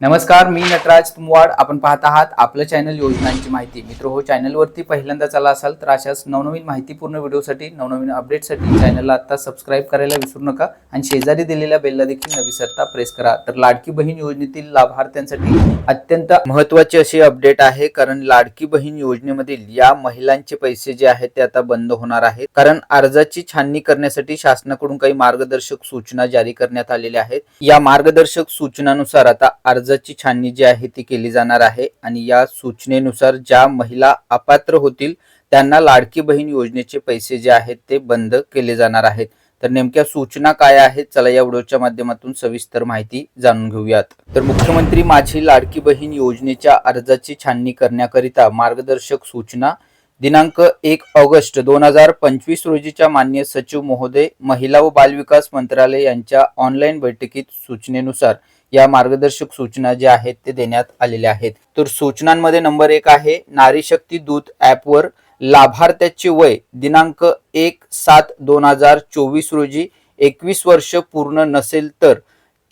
नमस्कार मी नटराज तुमवाड. आपण पाहत आहात आपलं चॅनल योजनांची माहिती. मित्र हो चॅनलवरती पहिल्यांदा आला असाल तर अशाच नवनवीन माहितीपूर्ण व्हिडिओसाठी नवनवीन अपडेटसाठी चॅनलला आता सबस्क्राईब करायला विसरू नका आणि शेजारी दिलेल्या बेलला देखील न विसरता प्रेस करा. तर लाडकी बहीण योजनेतील लाभार्थ्यांसाठी अत्यंत महत्वाची अशी अपडेट आहे. कारण लाडकी बहीण योजनेमधील या महिलांचे पैसे जे आहेत ते आता बंद होणार आहेत. कारण अर्जाची छाननी करण्यासाठी शासनाकडून काही मार्गदर्शक सूचना जारी करण्यात आलेल्या आहेत. या मार्गदर्शक सूचनानुसार आता अर्ज अर्जाची छाननी जी आहे ती केली जाणार आहे आणि या सूचनेनुसार ज्या महिला अपात्र होतील त्यांना लाडकी बहीण योजनेचे पैसे जे आहेत ते बंद केले जाणार आहेत. तर नेमक्या सूचना काय आहेत चला या व्हिडिओच्या माध्यमातून सविस्तर माहिती जाणून घेऊयात. तर मुख्यमंत्री माझी लाडकी बहीण योजनेच्या अर्जाची छाननी करण्याकरिता मार्गदर्शक सूचना दिनांक एक ऑगस्ट दोन हजार पंचवीस रोजीच्या मान्य सचिव महोदय महिला व बालविकास मंत्रालय यांच्या ऑनलाईन बैठकीत सूचनेनुसार या मार्गदर्शक सूचना ज्या आहेत ते देण्यात आलेल्या आहेत. तर सूचनांमध्ये नंबर एक आहे नारी शक्ती दूत ॲपवर लाभार्थ्याचे वय दिनांक एक सात दोन हजार चोवीस रोजी एकवीस वर्ष पूर्ण नसेल तर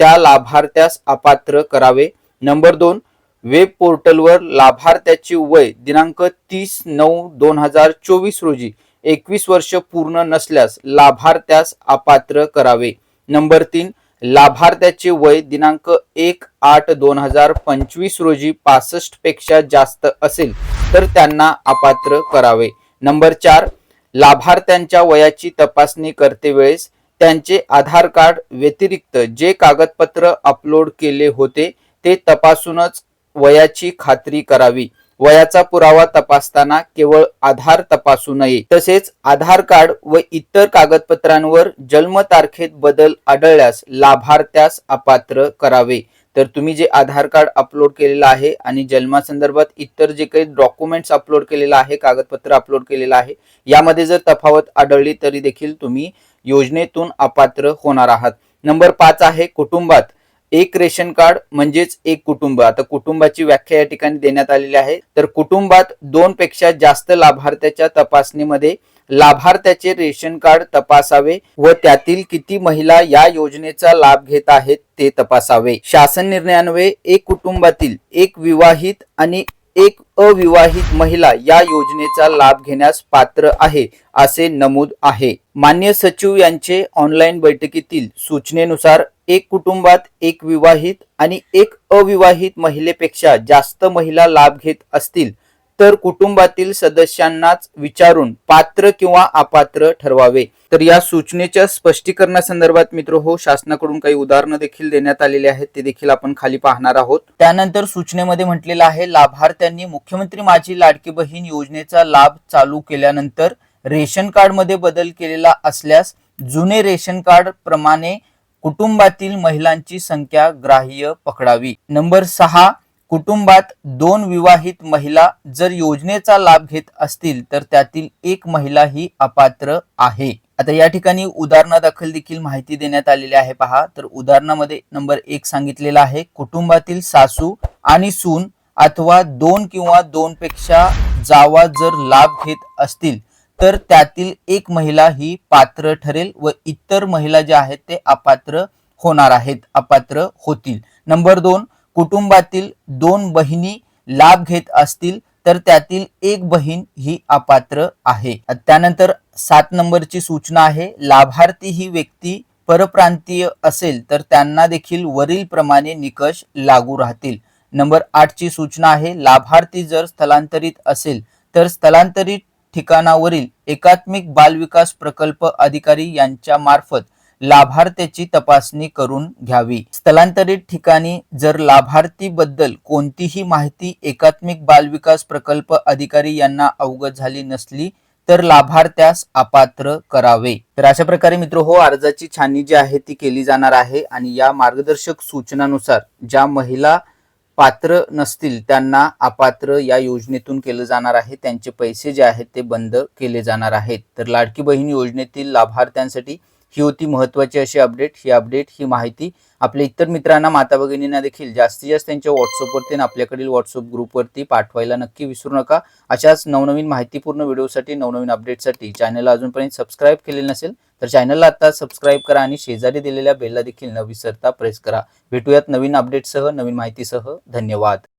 त्या लाभार्थ्यास अपात्र करावे. नंबर दोन वेब पोर्टलवर लाभार्थ्याचे वय दिनांक तीस नऊ दोन हजार चोवीस रोजी एकवीस वर्ष पूर्ण नसल्यास लाभार्थ्यास अपात्र करावे. नंबर तीन लाभार्थ्याचे वय दिनांक एक आठ दोन हजार पंचवीस रोजी पासष्टपेक्षा जास्त असेल तर त्यांना अपात्र करावे. नंबर चार लाभार्थ्यांच्या वयाची तपासणी करते वेळेस त्यांचे आधार कार्ड व्यतिरिक्त जे कागदपत्र अपलोड केले होते ते तपासूनच वयाची खात्री करावी. वयाचा पुरावा तपासताना केवळ आधार तपासू नये. तसेच आधार कार्ड व इतर कागदपत्रांवर जन्मतारखेत बदल आढळल्यास लाभार्थ्यास अपात्र करावे. तर तुम्ही जे आधार कार्ड अपलोड केलेलं आहे आणि जन्मासंदर्भात इतर जे काही डॉक्युमेंट्स अपलोड केलेलं आहे कागदपत्र अपलोड केलेलं आहे यामध्ये जर तफावत आढळली तरी देखील तुम्ही योजनेतून अपात्र होणार आहात. नंबर पाच आहे कुटुंबात. एक रेशन कार्ड म्हणजेच एक कुटुंब. आता कुटुंबाची व्याख्या या ठिकाणी देण्यात आलेली आहे. तर कुटुंबात दोन पेक्षा जास्त लाभार्थ्याच्या तपासणीमध्ये लाभार्थ्याचे रेशन कार्ड तपासावे व त्यातील किती महिला या योजनेचा लाभ घेत आहेत ते तपासावे. शासन निर्णयान्वये एक कुटुंबातील एक विवाहित आणि एक अविवाहित महिला या योजनेचा लाभ घेण्यास पात्र आहे असे नमूद आहे. मान्य सचिव यांचे ऑनलाईन बैठकीतील सूचनेनुसार एक कुटुंबात एक विवाहित आणि एक अविवाहित महिलेपेक्षा जास्त महिला लाभ घेत असतील तर कुटुंबातील सदस्यांनाच विचारून पात्र किंवा अपात्र ठरवावे. तर या सूचनेच्या स्पष्टीकरणासंदर्भात मित्र हो शासनाकडून काही उदाहरणं देखील देण्यात आलेली आहेत. ते देखील आपण खाली पाहणार आहोत. त्यानंतर सूचनेमध्ये म्हटलेलं आहे लाभार्थ्यांनी मुख्यमंत्री माझी लाडकी बहीण योजनेचा लाभ चालू केल्यानंतर रेशन कार्डमध्ये बदल केलेला असल्यास जुने रेशन कार्ड प्रमाणे कुटुंबातील महिलांची संख्या ग्राह्य पकडावी. नंबर सहा कुटुंबात दोन विवाहित महिला जर योजनेचा लाभ घेत असतील तर त्यातील एक महिला ही अपात्र आहे. आता या ठिकाणी उदाहरणादाखल देखील माहिती देण्यात आलेली आहे. पहा तर उदाहरणामध्ये नंबर एक सांगितलेला आहे. कुटुंबातील सासू आणि सून अथवा दोन किंवा दोन पेक्षा जावा जर लाभ घेत असतील तर त्यातील एक महिला ही पात्र ठरेल व इतर महिला ज्या आहेत ते अपात्र होणार आहेत अपात्र होतील. नंबर दोन कुटुंबातील दोन बहिणी लाभ घेत असतील तर त्यातील एक बहीण ही अपात्र आहे. त्यानंतर सात नंबरची सूचना आहे लाभार्थी ही व्यक्ती परप्रांतीय असेल तर त्यांना देखील वरील प्रमाणे निकष लागू राहतील. नंबर आठची सूचना आहे लाभार्थी जर स्थलांतरित असेल तर स्थलांतरित ठिकाणावरील एकात्मिक बालविकास प्रकल्प अधिकारी यांच्या मार्फत लाभार्थ्याची तपासणी करून घ्यावी. स्थलांतरित ठिकाणी जर लाभार्थी बद्दल कोणतीही माहिती एकात्मिक बालविकास प्रकल्प अधिकारी यांना अवगत झाली नसली तर लाभार्थ्यास अपात्र करावे. तर अशा प्रकारे मित्र हो अर्जाची छाननी जी आहे ती केली जाणार आहे आणि या मार्गदर्शक सूचनानुसार ज्या महिला पात्र नसतील त्यांना अपात्र या योजनेतून केलं जाणार आहे. त्यांचे पैसे जे आहेत ते बंद केले जाणार आहेत. तर लाडकी बहीण योजनेतील लाभार्थ्यांसाठी ही होती महत्वाची अशी अपडेट ही अपडेट ही माहिती आपल्या इतर मित्रांना माता भगिनींना देखील जास्तीत जास्त त्यांच्या व्हॉट्सअपवरती आणि आपल्याकडील व्हॉट्सअप ग्रुपवरती पाठवायला नक्की विसरू नका. अशाच नवनवीन माहितीपूर्ण व्हिडिओसाठी नवनवीन अपडेटसाठी चॅनलला अजूनपर्यंत सबस्क्राईब केलेलं नसेल तर चॅनलला आता सबस्क्राईब करा आणि शेजारी दिलेल्या बेलला देखील न विसरता प्रेस करा. भेटूयात नवीन अपडेटसह नवीन माहितीसह. धन्यवाद.